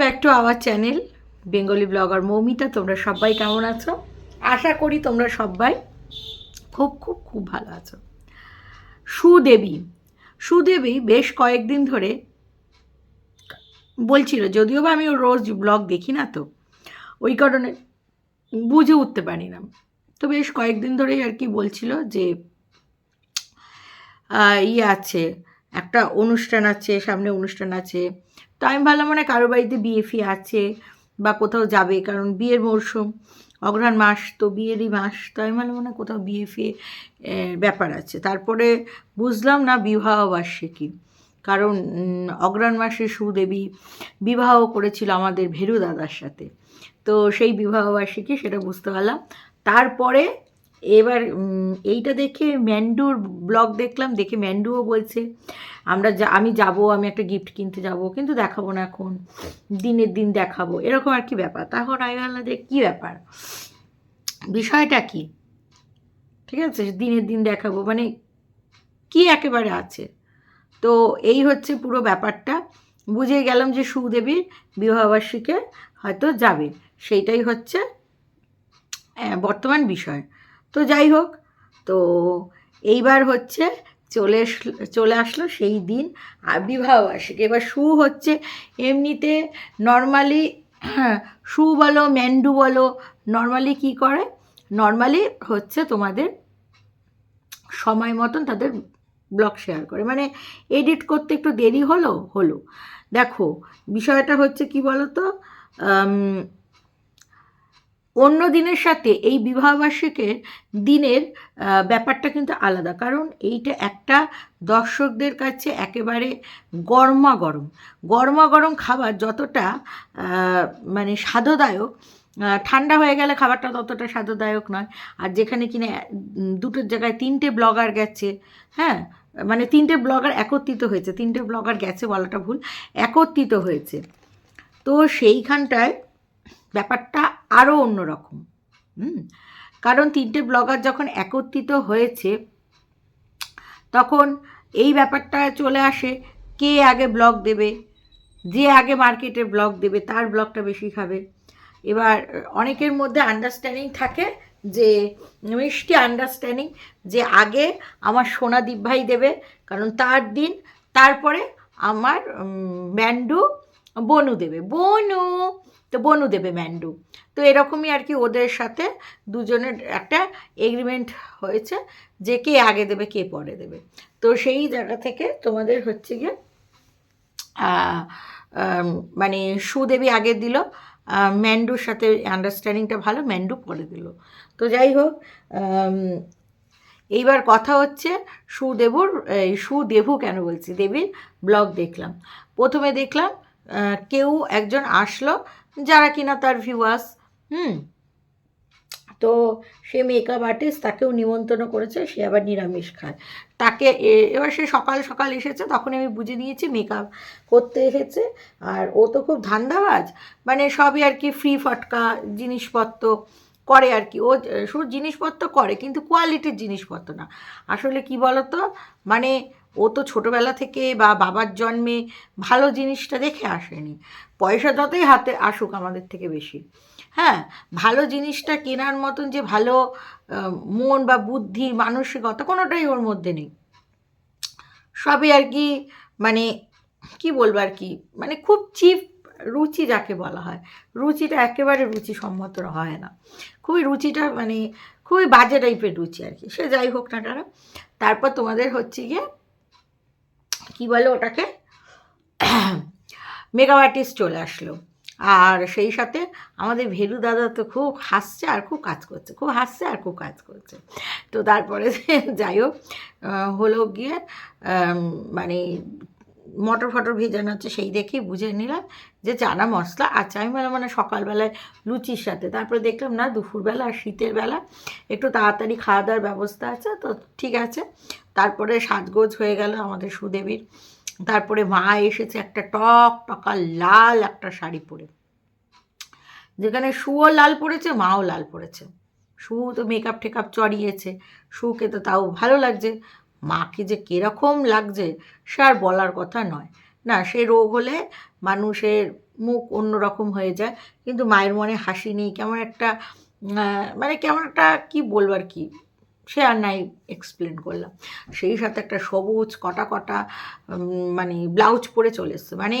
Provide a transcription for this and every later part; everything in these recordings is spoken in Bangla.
Back to our channel Bengali blogger Moumita তোমরা সবাই কেমন আছো? আশা করি তোমরা সবাই খুব খুব খুব ভালো আছো। সুদেবী সুদেবী বেশ কয়েকদিন ধরে বলছিল, যদিও বা আমি রোজ ব্লগ দেখি না তো, ওই কারণে বুঝে উঠতে পারি না। তো বেশ কয়েকদিন ধরেই আর কি বলছিল যে ইয়ে আছে, একটা অনুষ্ঠান আছে, সামনে অনুষ্ঠান আছে তো আমি ভাবলাম মানে কারও বাড়িতে বিয়ে ফি আছে বা কোথাও যাবে কারণ বিয়ের মরশুম অগ্রহায়ণ মাস তো বিয়েরই মাস তো আমি ভাবলাম মানে কোথাও বিয়ে আহ, ব্যাপার আছে। তারপরে বুঝলাম না বিবাহ বার্ষিকী কারণ উম, অগ্রহায়ণ মাসে সুদেবী বিবাহ করেছিল আমাদের ভেরু দাদার সাথে। তো সেই বিবাহ বার্ষিকী সেটা বুঝতে পারলাম। তারপরে এবার এইটা দেখে ম্যান্ডুর ব্লগ দেখলাম, দেখে ম্যান্ডুও বলছে, আমরা যা, আমি যাব, আমি একটা গিফট কিনতে যাব, কিন্তু দেখাবো না এখন। দিনের দিন দেখাবো। এরকম আর কি ব্যাপার। তখন আমি ভাবলাম যে, কী ব্যাপার? বিষয়টা কি? ঠিক আছে? দিনের দিন দেখাবো। মানে কি একেবারে আছে? তো এই হচ্ছে পুরো ব্যাপারটা। বুঝে গেলাম যে সুদেবীর বিবাহবার্ষিকে হয়তো যাবে। সেইটাই হচ্ছে বর্তমান বিষয়। তো যাই হোক, তো এইবার হচ্ছে চলে চলে আসলো সেই দিন বিবাহবার্ষিকী এবার শু হচ্ছে এমনিতে নর্মালি শু বলো, ম্যান্ডু বলো নর্মালি কি করে? নর্মালি হচ্ছে তোমাদের সময় মতন তাদের ব্লগ শেয়ার করে। মানে এডিট করতে একটু দেরি হলো হলো। দেখো, বিষয়টা হচ্ছে কি বলো তো অন্য দিনের সাথে এই বিবাহবার্ষিকের দিনের ব্যাপারটা কিন্তু আলাদা। কারণ এইটা একটা দর্শকদের কাছে একেবারে গরমা গরম গরমা গরম খাবার যতটা মানে স্বাদদায়ক ঠান্ডা হয়ে গেলে খাবারটা ততটা স্বাদদায়ক নয়। আর যেখানে কিনা দুটোর জায়গায় তিনটে ব্লগার গেছে হ্যাঁ? মানে তিনটে ব্লগার একত্রিত হয়েছে। তিনটে ব্লগার গেছে বলাটা ভুল, একত্রিত হয়েছে। তো সেইখানটায় ব্যাপারটা আরও অন্যরকম কারণ তিনটে ব্লগার যখন একত্রিত হয়েছে, তখন এই ব্যাপারটা চলে আসে, কে আগে ব্লগ দেবে, যে আগে মার্কেটে ব্লগ দেবে, তার ব্লগটা বেশি খাবে। এবার অনেকের মধ্যে আন্ডারস্ট্যান্ডিং থাকে যে, মিষ্টি আন্ডারস্ট্যান্ডিং যে আগে আমার সোনাদীপ ভাই দেবে, কারণ তার দিন, তারপরে আমার ম্যান্ডু বনু দেবে। বনু! তো বনু দেবে ম্যান্ডু। তো এরকমই আর কি ওদের সাথে দুজনের একটা এগ্রিমেন্ট হয়েছে যে কে আগে দেবে, কে পরে দেবে। তো সেই জায়গা থেকে তোমাদের হচ্ছে গিয়ে মানে সুদেবী আগে দিল ম্যান্ডুর সাথে আন্ডারস্ট্যান্ডিংটা ভালো, ম্যান্ডু পরে দিল। তো যাই হোক এইবার কথা হচ্ছে সুদেবুর, এই সুদেবু কেন বলছি, দেবীর ব্লগ দেখলাম। প্রথমে দেখলাম কেউ একজন আসলো যারা কিনা তার ভিউয়ার্স হুম, তো সে মেকআপ আর্টিস্ট তাকেও নিমন্ত্রণ করেছে, সে আবার নিরামিষ খায়। তাকে এবার সে সকাল সকাল এসেছে তখন আমি বুঝে নিয়েছি মেকআপ করতে এসেছে, আর ও তো খুব ধান্দাবাজ মানে সবই আর কি ফ্রি ফটকা, জিনিসপত্র করে আর কি। ও শুধু জিনিসপত্র করে, কিন্তু কোয়ালিটির জিনিসপত্র না। আসলে কি বলতো? মানে ও তো ছোটোবেলা থেকে বা বাবার জন্মে ভালো জিনিসটা দেখে আসেনি। পয়সা যতই হাতে আসুক আমাদের থেকে বেশি। হ্যাঁ ভালো জিনিসটা কেনার মতন যে ভালো মন বা বুদ্ধি, মানসিকতা কোনোটাই ওর মধ্যে নেই। সবই আর কি মানে কি বলব আর কি? মানে খুব চিপ রুচি যাকে বলা হয়। রুচিটা একেবারে রুচি সম্মত হয় না। খুবই রুচিটা মানে খুবই বাজে টাইপের রুচি আর কি। সে যাই হোক না কেন, তারপর তোমাদের হচ্ছে গিয়ে কি বলে ওটাকে? মেকআপ আর্টিস্ট চলে আসলো। আর সেই সাথে আমাদের ভেলু দাদা তো খুব হাসছে আর খুব কাজ করছে, খুব হাসছে আর খুব কাজ করছে। তো তারপরে যাই হোক হলো গিয়ে মানে মটর ফটর ভেজানো হচ্ছে সেই দেখেই বুঝে নিলাম যে চানা মশলা। আচ্ছা আমি বললাম মানে সকালবেলায় লুচির সাথে, তারপরে দেখলাম না দুপুরবেলা আর শীতের বেলা একটু তাড়াতাড়ি খাওয়া দাওয়ার ব্যবস্থা আছে, তো ঠিক আছে। তারপরে সাজগোজ হয়ে গেল আমাদের সুদেবীর। তারপরে মা এসেছে একটা টক টকা লাল একটা শাড়ি পরে। যেখানে শুও লাল পড়েছে, মাও লাল পড়েছে। শু তো মেকআপ টেকআপ চড়িয়েছে, শুকে তো তাও ভালো লাগছে। মাকে যে কীরকম লাগছে, সে আর বলার কথা নয়। না, সে রোগ হলে মানুষের মুখ অন্যরকম হয়ে যায়, কিন্তু মায়ের মনে হাসি নেই। কেমন একটা মানে কেমন একটা, কী বলব আর কি? সে আর নাই এক্সপ্লেন করলাম। সেই সাথে একটা সবুজ কটা কটা মানে ব্লাউজ পরে চলে এসছে। মানে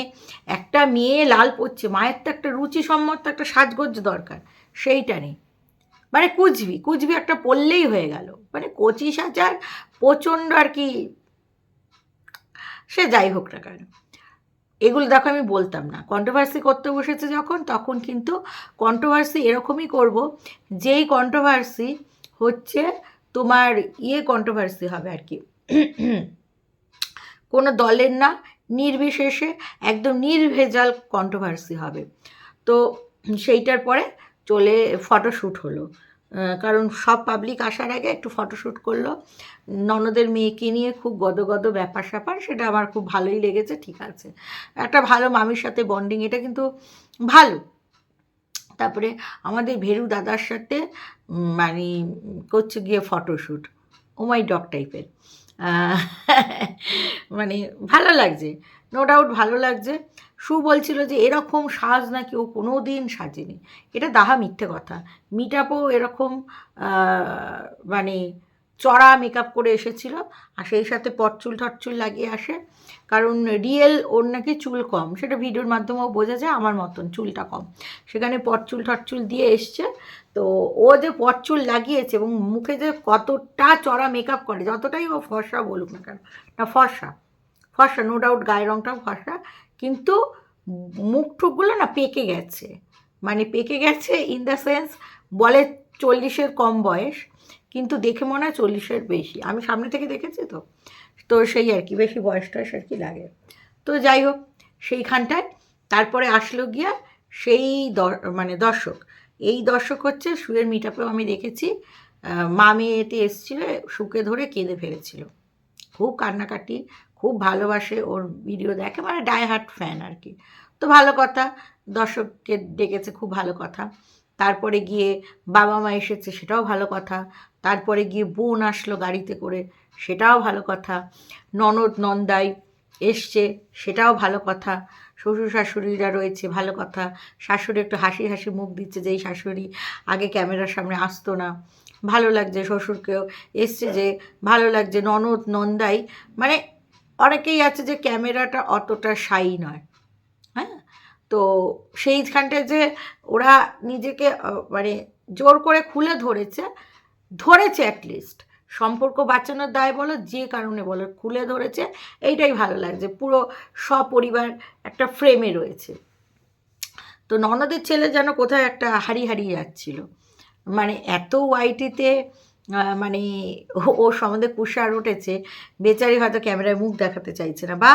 একটা মেয়ে লাল পরছে, মায়ের তো একটা রুচিসম্মত একটা সাজগোজ দরকার, সেইটা নেই। মানে কুচবি কুচবি একটা পরলেই হয়ে গেল। মানে কচি সাজার প্রচণ্ড আর কি, সে যাই হোক না কেন। এগুলো দেখো আমি বলতাম না। কন্ট্রোভার্সি করতে বসেছে যখন, তখন কিন্তু কন্ট্রোভার্সি এরকমই করব, যেই কন্ট্রোভার্সি হচ্ছে তোমার ইয়ে কন্ট্রোভার্সি হবে আর কি। কোনো দলের না, নির্বিশেষে একদম নির্ভেজাল কন্ট্রোভার্সি হবে। তো সেইটার পরে চলে ফটোশ্যুট হলো। কারণ সব পাবলিক আসার আগে একটু ফটোশ্যুট করল। ননদের মেয়েকে নিয়ে খুব গদ গদ ব্যাপার স্যাপার, সেটা আমার খুব ভালোই লেগেছে, ঠিক আছে। একটা ভালো মামির সাথে বন্ডিং এটা কিন্তু ভালো। তারপরে আমাদের ভেরু দাদার সাথে মানে করছে গিয়ে ফটোশ্যুট ওমাই ডগ টাইপের মানে ভালো লাগছে নো ডাউট ভালো লাগছে। সু বলছিল যে এরকম সাজ না কেউ কোনো দিন সাজেনি। এটা দাহা মিথ্যে কথা। মিটাপও এরকম মানে চড়া মেকআপ করে এসেছিল আর সেই সাথে পটচুল টটচুল লাগিয়ে আসে। কারণ রিয়েল ওর নাকি চুল কম। সেটা ভিডিওর মাধ্যমেও বোঝা যায়, আমার মতন চুলটা কম। সেখানে পটচুল টটচুল দিয়ে এসছে। তো ও যে পটচুল লাগিয়েছে এবং মুখে যে কতটা চড়া মেকআপ করে, যতটাই ও ফর্সা বলুক না কেন, না ফর্সা ফর্সা নো ডাউট গায়ের রঙটাও ফর্সা, কিন্তু মুখ ঠুকগুলো না পেকে গেছে। মানে পেকে গেছে ইন দ্য সেন্স বলে চল্লিশের কম বয়স। কিন্তু দেখে মনে হয় চল্লিশের বেশি। আমি সামনে থেকে দেখেছি তো। তো সেই আর কি, বেশি বয়স টয়স আর কি লাগে। তো যাই হোক, সেইখানটায় তারপরে আসলো গিয়া সেই মানে দর্শক। এই দর্শক হচ্ছে সুয়ের মিটাপেও আমি দেখেছি। মা মেয়েতে এসেছিল, সুকে ধরে কেঁদে ফেলেছিল। খুব কান্নাকাটি, খুব ভালোবাসে, ওর ভিডিও দেখে মানে ডাই হার্ট ফ্যান আর কি। তো ভালো কথা, দর্শককে ডেকেছে খুব ভালো কথা। তারপরে গিয়ে বাবা মা এসেছে, সেটাও ভালো কথা। তারপরে গিয়ে বোন আসলো গাড়িতে করে, সেটাও ভালো কথা। ননদ, নন্দাই এসছে, সেটাও ভালো কথা। শ্বশুর শাশুড়িরা রয়েছে, ভালো কথা। শাশুড়ি একটু হাসি হাসি মুখ দিচ্ছে যে, এই শাশুড়ি আগে ক্যামেরার সামনে আসতো না। ভালো লাগছে শ্বশুরকেও। এসছে যে, ভালো লাগছে। ননদ, নন্দাই মানে অনেকেই আছে যে, ক্যামেরাটা অতটা সাই নয়। হ্যাঁ? তো সেইখানটায় যে, ওরা নিজেকে মানে জোর করে খুলে ধরেছে ধরেছে অ্যাটলিস্ট সম্পর্ক বাঁচানোর দায় বলো, যে কারণে বলো, খুলে ধরেছে, এইটাই ভালো লাগছে পুরো সপরিবার একটা ফ্রেমে রয়েছে। তো ননদের ছেলে যেন কোথায় একটা হারি হারিয়ে যাচ্ছিল। মানে এত ওয়াইটিতে মানে ও- সম্বন্ধে কুষার উঠেছে, বেচারি হয়তো ক্যামেরায় মুখ দেখাতে চাইছে না, বা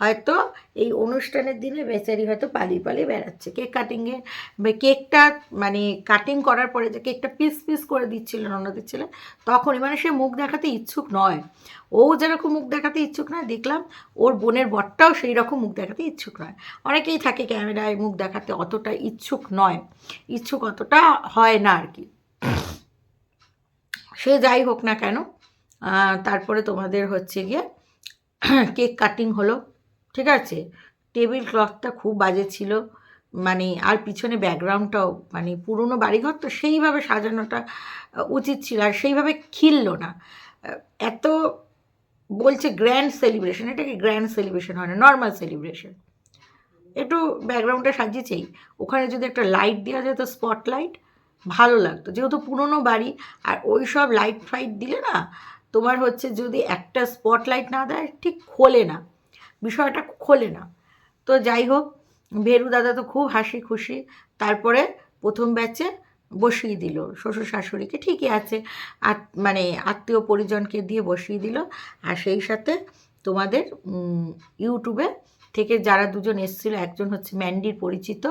হয়তো এই অনুষ্ঠানের দিনে বেচারি হয়তো পালিয়ে পালিয়ে বেড়াচ্ছে। কেক কাটিংয়ে কেকটা মানে কাটিং করার পরে যে কেকটা পিস পিস করে দিচ্ছিল ননদের ছেলে, তখনই মানে সে মুখ দেখাতে ইচ্ছুক নয়। ও যেরকম মুখ দেখাতে ইচ্ছুক নয়, দেখলাম ওর বোনের বরটাও সেই রকম মুখ দেখাতে ইচ্ছুক নয়। অনেকেই থাকে ক্যামেরায় মুখ দেখাতে অতটা ইচ্ছুক নয়, ইচ্ছুক অতটা হয় না আর কি। সে যাই হোক না কেন তারপরে তোমাদের হচ্ছে গিয়ে কেক কাটিং হলো, ঠিক আছে? টেবিল ক্লথটা খুব বাজে ছিল মানে আর পিছনে ব্যাকগ্রাউন্ডটাও মানে পুরনো বাড়িঘর তো সেইভাবে সাজানোটা উচিত ছিল আর সেইভাবে খিললো না। এত বলছে গ্র্যান্ড সেলিব্রেশন এটা কি গ্র্যান্ড সেলিব্রেশন হয় না? নর্মাল সেলিব্রেশন একটু ব্যাকগ্রাউন্ডটা সাজিয়েছেই। ওখানে যদি একটা লাইট দেওয়া যেত স্পট লাইট ভালো লাগতো। যেহেতু পুরনো বাড়ি, আর ওই সব লাইট ফাইট দিলে না, তোমার হচ্ছে যদি একটা স্পট লাইট না দেয়, ঠিক খোলে না। বিষয়টা খোলে না। তো যাই হোক, ভেরু দাদা তো খুব হাসি খুশি। তারপরে প্রথম ব্যাচে বসিয়ে দিল। শ্বশুর শাশুড়িকে ঠিকই আছে। আত মানে আত্মীয় পরিজনকে দিয়ে বসিয়ে দিল। আর সেই সাথে তোমাদের ইউটিউবে থেকে যারা দুজন এসেছিল, একজন হচ্ছে ম্যান্ডির পরিচিত।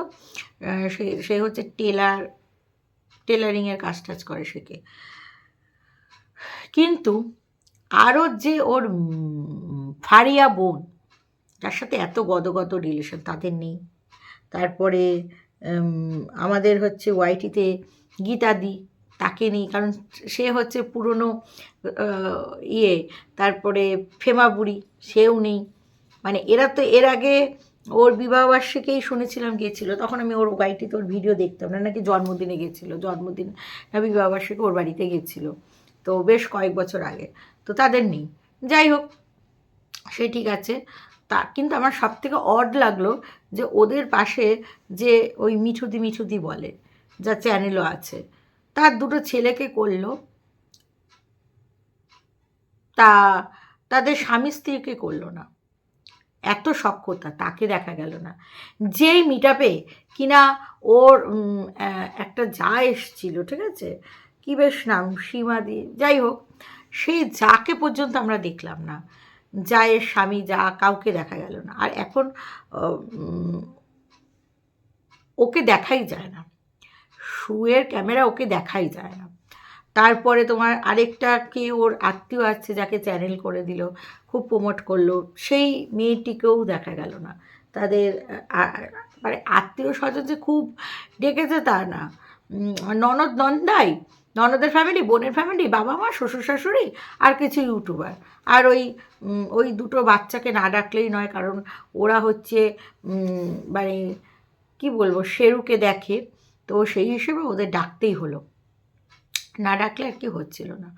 সে সে হচ্ছে টেলার টেলারিংয়ের কাজ টাজ করে শেখে কিন্তু আরও যে ওর ফারিয়া বোন যার সাথে এত গদগদ রিলেশন তাদের নেই। তারপরে আমাদের হচ্ছে ওয়াইটিতে গীতাদি তাকে নেই। কারণ সে হচ্ছে পুরনো ইয়ে তারপরে ফেমা বুড়ি সেও নেই। মানে এরা তো এর আগে ওর বিবাহবার্ষিকেই শুনেছিলাম গিয়েছিল, তখন আমি ওর বাড়িটিতে ওর ভিডিও দেখতাম না, নাকি জন্মদিনে গেছিল জন্মদিন না বিবাহবার্ষিকে ওর বাড়িতে গেছিল তো বেশ কয়েক বছর আগে, তো তাদের নেই। যাই হোক, সে ঠিক আছে। তা, কিন্তু আমার সব থেকে অড লাগল যে ওদের পাশে যে ওই মিঠুদি মিঠুদি বলে, যা চ্যানেলও আছে, তার দুটো ছেলেকে করল। তা, তাদের স্বামী স্ত্রীকে করল না। এত সক্ষতা, তাকে দেখা গেল না। যেই মিটাপে কিনা ওর একটা যা এসছিল, ঠিক আছে? কি বেশ নাম? সীমা সীমাদি যাই হোক সেই যাকে পর্যন্ত আমরা দেখলাম না জায়ের স্বামী, যা কাউকে দেখা গেল না। আর এখন ওকে দেখাই যায় না। শুয়ের ক্যামেরা ওকে দেখাই যায় না। তারপরে তোমার আরেকটা কে ওর আত্মীয় আছে যাকে চ্যানেল করে দিল, খুব প্রমোট করল, সেই মেয়েটিকেও দেখা গেল না। তাদের মানে আত্মীয় স্বজন যে খুব ডেকেছে তা না। ননদ নন্দাই, ননদের ফ্যামিলি বোনের ফ্যামিলি বাবা মা, শ্বশুর শাশুড়ি আর কিছু ইউটিউবার আর ওই ওই দুটো বাচ্চাকে না ডাকলেই নয়, কারণ ওরা হচ্ছে মানে কি বলব, শেরুকে দেখে। তো সেই হিসেবে ওদের ডাকতেই হলো। না ডাকলে আর কি হচ্ছিল না।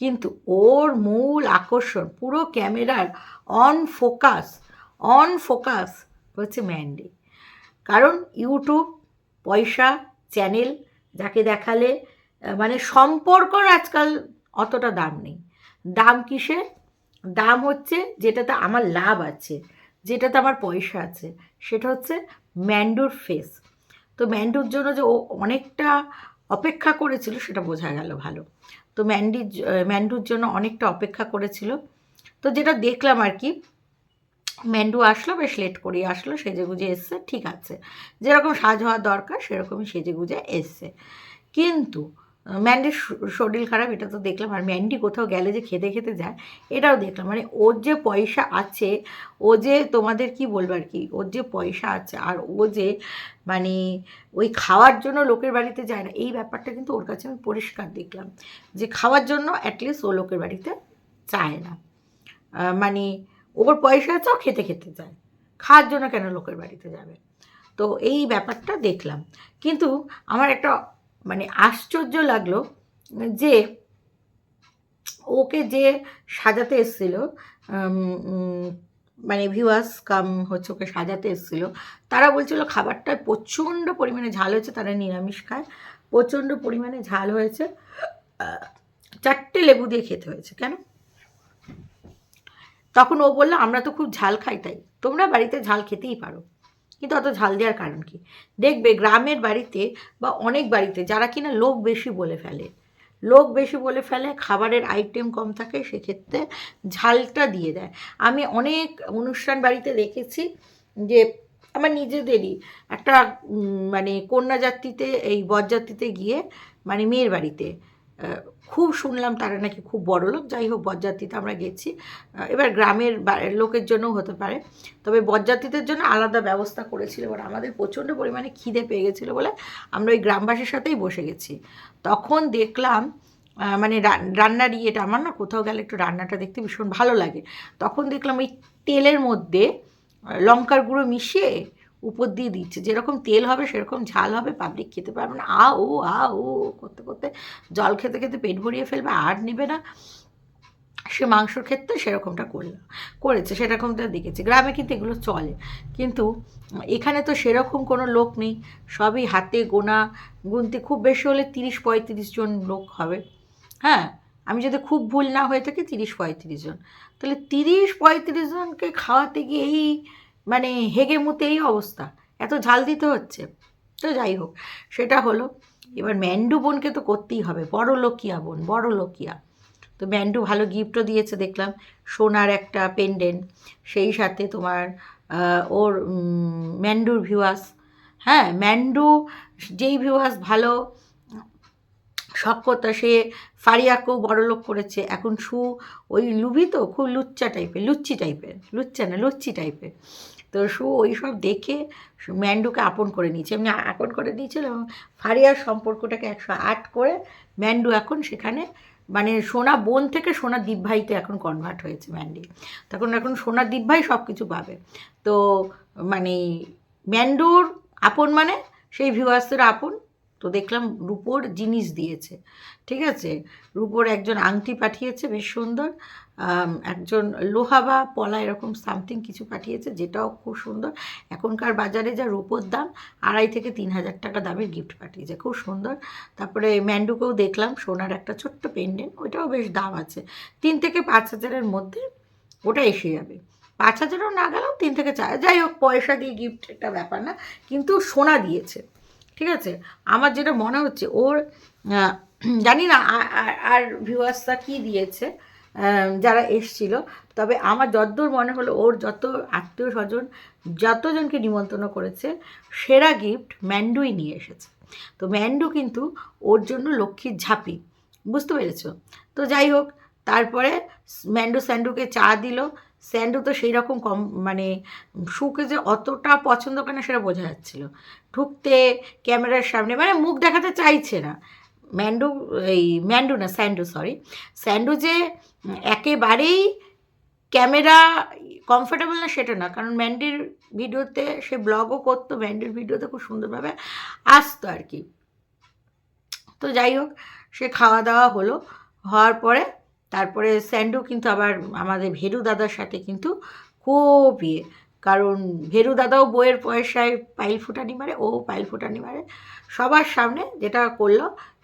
কিন্তু ওর মূল আকর্ষণ পুরো ক্যামেরার অন ফোকাস অন ফোকাস হচ্ছে ম্যান্ডি কারণ ইউটিউব পয়সা চ্যানেল যাকে দেখালে মানে সম্পর্কর আজকাল অতটা দাম নেই। দাম কিসের? দাম হচ্ছে যেটাতে আমার লাভ আছে, যেটাতে আমার পয়সা আছে, সেটা হচ্ছে ম্যান্ডুর ফেস তো ম্যান্ডুর জন্য যে ও অনেকটা অপেক্ষা করেছিল, সেটা বোঝা গেল ভালো। তো ম্যান্ডি, ম্যান্ডুর জন্য অনেকটা অপেক্ষা করেছিল। তো যেটা দেখলাম আর কি, ম্যান্ডু আসলো, বেশ লেট করেই আসলো সেজে গুজে এসছে, ঠিক আছে। যেরকম সাজ হওয়া দরকার, সেরকমই সেজে গুজে এসছে। কিন্তু ম্যান্ডির শরীর খারাপ, এটা তো দেখলাম। আর ম্যান্ডি কোথাও গেলে যে খেতে খেতে যায়, এটাও দেখলাম। মানে ওর যে পয়সা আছে, ও যে তোমাদের কি বলব আর কি, ওর যে পয়সা আছে, আর ও যে মানে ওই খাওয়ার জন্য লোকের বাড়িতে যায় না, এই ব্যাপারটা কিন্তু ওর কাছে আমি পরিষ্কার দেখলাম। যে খাওয়ার জন্য অ্যাটলিস্ট ও লোকের বাড়িতে চায় না। মানে ওর পয়সা আছে, ও খেতে খেতে যায়। খাওয়ার জন্য কেন লোকের বাড়িতে যাবে? তো এই ব্যাপারটা দেখলাম। কিন্তু আমার একটা মানে আশ্চর্য লাগল যে ওকে যে সাজাতে এসেছিল মানে ভিউয়ার্স কাম হচ্ছে ওকে সাজাতে এসেছিল, তারা বলছিল খাবারটা প্রচণ্ড পরিমাণে ঝাল হয়েছে, তারা নিরামিষ খায়, প্রচণ্ড পরিমাণে ঝাল হয়েছে চারটে লেবু দিয়ে খেতে হয়েছে, কেন? তখন ও বলল, আমরা তো খুব ঝাল খাই তাই, তোমরা বাড়িতে ঝাল খেতেই পারো। কিন্তু অত ঝাল দেওয়ার কারণ কি? দেখবে গ্রামের বাড়িতে বা অনেক বাড়িতে যারা কিনা লোক বেশি বলে ফেলে, লোক বেশি বলে ফেলে, খাবারের আইটেম কম থাকে, সেক্ষেত্রে ঝালটা দিয়ে দেয়। আমি অনেক অনুষ্ঠান বাড়িতে দেখেছি যে আমার নিজেদেরই একটা মানে কন্যা যাত্রীতে এই বরযাত্রীতে গিয়ে মানে মেয়ের বাড়িতে খুব শুনলাম তারা নাকি খুব বড় লোক যাই হোক, বরযাত্রীতে আমরা গেছি। এবার গ্রামের লোকের জন্যও হতে পারে। তবে বরযাত্রীদের জন্য আলাদা ব্যবস্থা করেছিল এবার আমাদের প্রচণ্ড পরিমাণে খিদে পেয়ে গেছিল বলে আমরা ওই গ্রামবাসীর সাথেই বসে গেছি। তখন দেখলাম মানে রান্নার ইয়েটা, আমার না কোথাও গেলে একটু রান্নাটা দেখতে ভীষণ ভালো লাগে। তখন দেখলাম ওই তেলের মধ্যে লঙ্কার গুঁড়ো মিশিয়ে উপর দিয়ে দিচ্ছে। যেরকম তেল হবে, সেরকম ঝাল হবে পাবলিক খেতে পারবে না। আ ও আ ও করতে করতে জল খেতে খেতে পেট ভরিয়ে ফেলবে, আর নেবে না। সে মাংসর ক্ষেত্রে সেরকমটা করল, করেছে, সেরকমটা দেখেছে। গ্রামে কিন্তু এগুলো চলে। কিন্তু এখানে তো সেরকম কোনো লোক নেই। সবই হাতে গোনা, গুনতে খুব বেশি হলে তিরিশ, পঁয়ত্রিশ জন লোক হবে। হ্যাঁ আমি যদি খুব ভুল না হয়ে থাকি, তিরিশ, পঁয়ত্রিশ জন। তাহলে তিরিশ, পঁয়ত্রিশ জনকে খাওয়াতে গিয়ে এই মানে হেগে মুতে এই অবস্থা। এত ঝাল দিতে হচ্ছে। তো যাই হোক, সেটা হলো, এবার ম্যান্ডু বোনকে তো করতেই হবে। বড় লোকিয়া বোন, বড় লোকিয়া। তো ম্যান্ডু ভালো গিফটও দিয়েছে, দেখলাম। সোনার একটা পেন্ডেন্ট সেই সাথে তোমার ওর ম্যান্ডুর ভিউয়ার্স হ্যাঁ ম্যান্ডু যেই ভিউয়ার্স ভালো সক্ষতা সে ফারিয়াকেও বড় লোক করেছে। এখন সু, ওই লুবি তো, খুব লুচ্চা টাইপের লুচ্চি টাইপের লুচ্চা না, লুচ্চি টাইপের তো সু ওই সব দেখে ম্যান্ডুকে আপন করে নিয়েছে। এমনি আপন করে দিয়েছিল এবং ফারিয়ার সম্পর্কটাকে একশো আট করে ম্যান্ডু এখন সেখানে মানে সোনা বোন থেকে সোনা দীপভাইতে এখন কনভার্ট হয়েছে ম্যান্ডি। তখন এখন সোনা দীপভাই সব কিছু পাবে। তো মানে ম্যান্ডুর আপন মানে সেই ভিউয়ার্সের আপন। তো দেখলাম রূপোর জিনিস দিয়েছে, ঠিক আছে? রূপোর একজন আংটি পাঠিয়েছে, বেশ সুন্দর। একজন লোহা বা পলা এরকম সামথিং কিছু পাঠিয়েছে, যেটাও খুব সুন্দর। এখনকার বাজারে যা রূপোর দাম, আড়াই থেকে তিন হাজার টাকা দামের গিফট পাঠিয়েছে, খুব সুন্দর। তারপরে ম্যান্ডুকেও দেখলাম, সোনার একটা ছোট্ট পেন্ডেন্ট ওইটাও বেশ দাম আছে। তিন থেকে পাঁচ হাজারের মধ্যে ওটা এসে যাবে। পাঁচ হাজারও না গেলেও তিন থেকে চার যাই হোক, পয়সা দিয়ে গিফট একটা ব্যাপার না, কিন্তু সোনা দিয়েছে। ঠিক আছে? আমার যেটা মনে হচ্ছে, ওর জানি না আর ভিউয়ার্সরা কী দিয়েছে যারা এসছিল, তবে আমার যদ্দূর মনে হলো, ওর যত আত্মীয় স্বজন, যতজনকে নিমন্ত্রণ করেছে, সেরা গিফট ম্যান্ডুই নিয়ে এসেছে। তো ম্যান্ডু কিন্তু ওর জন্য লক্ষ্মীর ঝাঁপি, বুঝতে পেরেছ? তো যাই হোক, তারপরে ম্যান্ডু স্যান্ডুকে চা দিল স্যান্ডু তো সেই রকম কম মানে শুকে যে অতটা পছন্দ করে না সেটা বোঝা যাচ্ছিল। ঢুকতে ক্যামেরার সামনে মানে মুখ দেখাতে চাইছে না। ম্যান্ডু, এই ম্যান্ডু না, স্যান্ডু সরি স্যান্ডু যে একেবারেই ক্যামেরা কমফোর্টেবল না সেটা না, কারণ ম্যান্ডির ভিডিওতে, সে ব্লগও করতো, ম্যান্ডির ভিডিওতে খুব সুন্দরভাবে আসতো আর কি। তো যাই হোক, সে খাওয়া দাওয়া হলো, হওয়ার পরে তারপরে স্যান্ডু কিন্তু আবার আমাদের ভেরু দাদার সাথে কিন্তু খুব ইয়ে। কারণ ভেরু দাদাও বইয়ের পয়সায় পাইল ফুটানি মারে, ও পাইল ফুটানি মারে। সবার সামনে যেটা করল,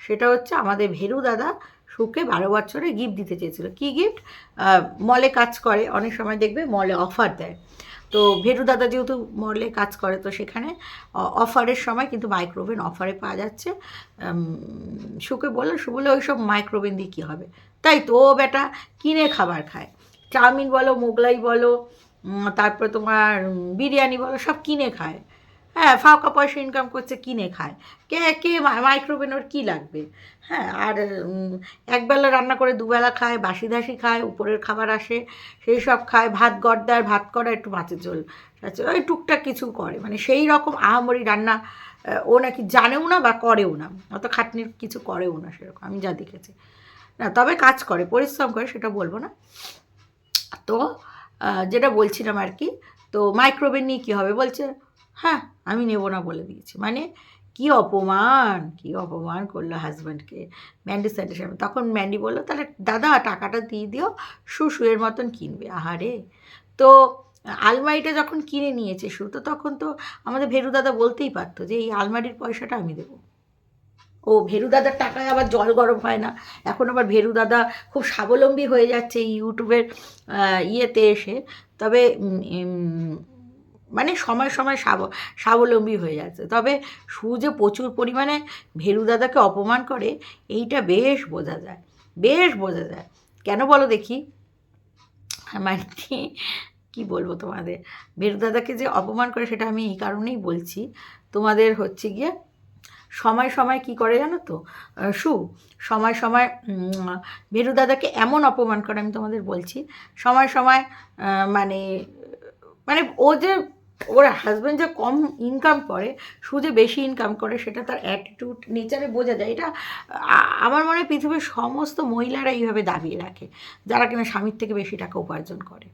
সেটা হচ্ছে আমাদের ভেরু দাদা সুকে বারো বছরে গিফট দিতে চেয়েছিল। কী গিফট মলে কাজ করে, অনেক সময় দেখবে মলে অফার দেয়। তো ভেরু দাদা যেহেতু মলে কাজ করে, তো সেখানে অফারের সময় কিন্তু মাইক্রোওভেন অফারে পাওয়া যাচ্ছে। সুকে বলল সু বলে ওই সব মাইক্রোওভেন দিয়ে কী হবে? তাই তো ও বেটা, কিনে খাবার খায়। চাউমিন বলো, মোগলাই বলো তারপরে তোমার বিরিয়ানি বলো, সব কিনে খায়। হ্যাঁ ফাঁকা পয়সা ইনকাম করছে, কিনে খায়। কে কে মাইক্রোওভেন ওর কী লাগবে? হ্যাঁ আর একবেলা রান্না করে দুবেলা খায়, বাসি ধাসি খায়, উপরের খাবার আসে, সেই সব খায়, ভাত গড়দার ভাত করা একটু ঝোল আচ্ছা ওই টুকটাক কিছু করে। মানে সেই রকম আহামরি রান্না ও নাকি জানেও না বা করেও না। অত খাটনির কিছু করেও না সেরকম, আমি যা দেখেছি। না, তবে কাজ করে, পরিশ্রম করে, সেটা বলব না। তো যেটা বলছিলাম আর কি, তো মাইক্রোওভেন নিয়ে কী হবে বলছে? হ্যাঁ আমি নেব না বলে দিয়েছি। মানে কি অপমান কি অপমান করল হাজব্যান্ডকে ম্যান্ডি স্যান্ডের সামনে। তখন ম্যান্ডি বলল, তাহলে দাদা, টাকাটা দিয়ে দিও শু শুয়ের মতন কিনবে। আহারে! তো আলমারিটা যখন কিনে নিয়েছে শু তো তখন তো আমাদের ভেরু দাদা বলতেই পারতো যে, এই আলমারির পয়সাটা আমি দেবো। ও, ভেরু দাদার টাকায় আবার জল গরম হয় না। এখন আবার ভেরু দাদা খুব স্বাবলম্বী হয়ে যাচ্ছে ইউটিউবের ইয়েতে এসে। তবে মানে সময় সময় স্বাব স্বাবলম্বী হয়ে যাচ্ছে। তবে সু যে প্রচুর পরিমাণে ভেরু দাদাকে অপমান করে, এইটা বেশ বোঝা যায়, বেশ বোঝা যায়। কেন বলো দেখি? মানে কি বলব তোমাদের? ভেরু দাদাকে যে অপমান করে সেটা আমি এই কারণেই বলছি। তোমাদের হচ্ছে গিয়ে সময় সময় কি করে জানো তো? সু, সময় সময় ভেরু দাদাকে এমন অপমান করে আমি তোমাদের বলছি। সময় সময় মানে মানে ও যে ওর হাজব্যান্ড যে কম ইনকাম করে সু যে বেশি ইনকাম করে, সেটা তার অ্যাটিটিউড নেচারে বোঝা যায়। এটা আমার মনে হয় পৃথিবীর সমস্ত মহিলারা এইভাবে দাবিয়ে রাখে, যারা কিনা স্বামীর থেকে বেশি টাকা উপার্জন করে,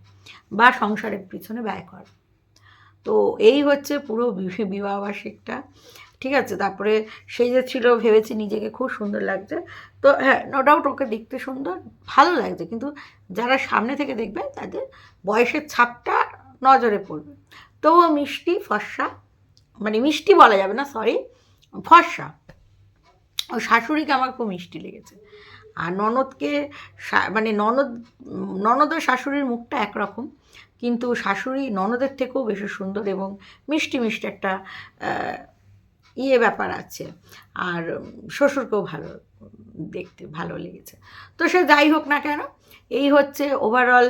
বা সংসারের পিছনে ব্যয় করে। তো এই হচ্ছে পুরো বিবাহবার্ষিকটা, ঠিক আছে? তারপরে সেই যে ছিল ভেবেছি নিজেকে খুব সুন্দর লাগছে। তো হ্যাঁ নো ডাউট ওকে দেখতে সুন্দর, ভালো লাগছে, কিন্তু যারা সামনে থেকে দেখবে, তাদের বয়সের ছাপটা নজরে পড়বে। তো ও মিষ্টি, ফর্সা মানে মিষ্টি বলা যাবে না সরি ফর্সা। ও শাশুড়িকে আমার খুব মিষ্টি লেগেছে। আর ননদকে মানে ননদ ননদ ও শাশুড়ির মুখটা একরকম, কিন্তু শাশুড়ি ননদের থেকেও বেশি সুন্দর এবং মিষ্টি মিষ্টি একটা ইয়ে ব্যাপার আছে। আর শ্বশুরকেও ভালো দেখতে ভালো লেগেছে। তো সে যাই হোক না কেন, এই হচ্ছে ওভারঅল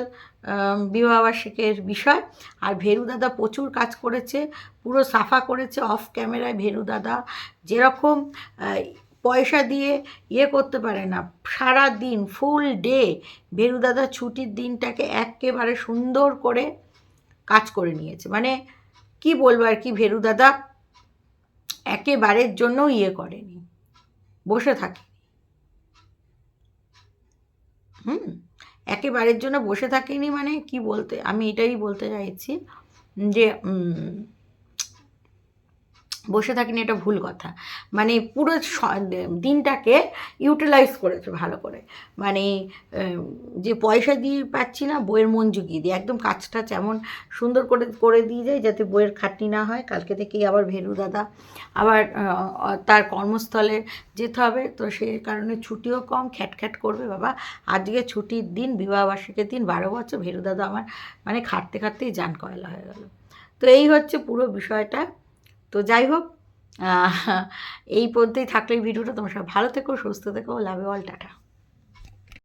বিবাহবার্ষিকের বিষয়। আর ভেরু দাদা প্রচুর কাজ করেছে, পুরো সাফা করেছে অফ ক্যামেরায় ভেরু দাদা। যেরকম পয়সা দিয়ে ইয়ে করতে পারে না সারা দিন ফুল ডে ভেরু দাদা ছুটির দিনটাকে একেবারে সুন্দর করে কাজ করে নিয়েছে। মানে কি বলব আর কি, ভেরু দাদা একেবারের জন্য ইয়ে করেনি, বসে থাকে। হুম একেবারের জন্য বসে থাকিনি মানে কি বলতে? আমি এটাই বলতে চাইছি যে বসে থাকিনি এটা ভুল কথা। মানে পুরো দিনটাকে ইউটিলাইজ করেছে ভালো করে। মানে যে পয়সা দিয়ে পাচ্ছি না, বইয়ের মন জুগিয়ে দিয়ে। একদম কাজটা এমন সুন্দর করে করে দিয়ে যায়, যাতে বইয়ের খাটনি না হয়। কালকে থেকেই আবার ভেরু দাদা আবার তার কর্মস্থলে যেতে হবে। তো সেই কারণে ছুটিও কম, খ্যাটখ্যাট করবে। বাবা, আজকে ছুটির দিন বিবাহবার্ষিকের দিন, বারো বছর, ভেরু দাদা আমার মানে খাটতে খাটতেই যান কয়লা হয়ে গেল। তো এই হচ্ছে পুরো বিষয়টা। তো যাই হোক এই পর্যন্তই থাকলে ভিডিওটা। তোমার সব ভালো থেকো, সুস্থ থেকো লাভে অল টাটা।